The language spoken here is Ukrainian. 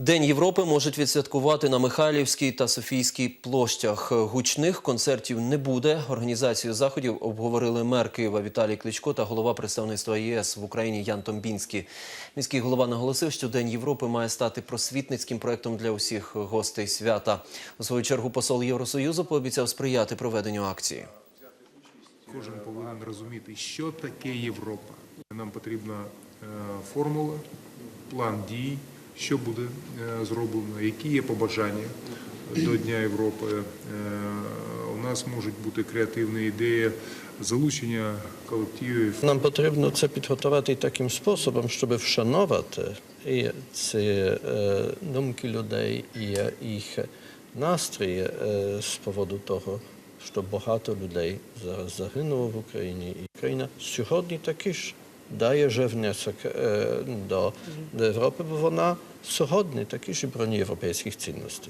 День Європи можуть відсвяткувати на Михайлівській та Софійській площах. Гучних концертів не буде. Організацію заходів обговорили мер Києва Віталій Кличко та голова представництва ЄС в Україні Ян Томбінський. Міський голова наголосив, що День Європи має стати просвітницьким проектом для усіх гостей свята. У свою чергу посол Євросоюзу пообіцяв сприяти проведенню акції. Кожен повинен розуміти, що таке Європа. Нам потрібна е, формула, план дій, що буде е, зроблено, які є побажання до Дня Європи. Е, У нас можуть бути креативні ідеї залучення колективів. Нам потрібно це підготувати таким способом, щоб вшанувати і ці е, думки людей, і їх настрій з поводу того, що багато людей зараз загинуло в Україні. І Україна сьогодні таки ж дає вже внесок е, до, до Європи, бо вона сьогодні таки ж